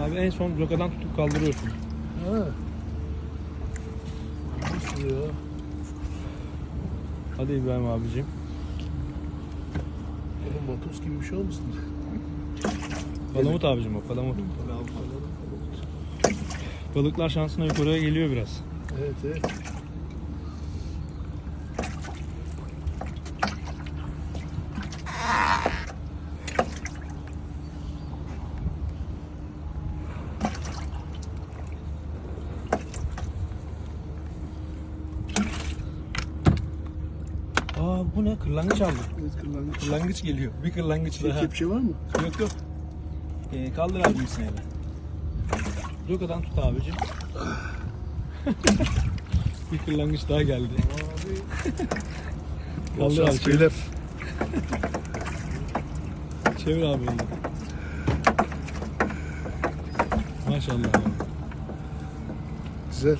Abi en son blokadan tutup kaldırıyorsun. Ha. Nasıl ya? Hadi İbrahim abicim. Oğlum matos gibi bir şey olmasın? Palamut abicim o palamut. Balıklar şansına yukarıya geliyor biraz. Evet evet. Aa bu ne? Kırlangıç aldı. Evet kırlangıç. Kırlangıç geliyor. Bir kırlangıç Şey, daha. kepçe var mı? Yok yok. Ee, kaldır abicim seni. Blokadan tut abicim. bir kırlangıç daha geldi. Abi. Kaldır abi. Çevir, çevir abi onu. Maşallah abi. Güzel.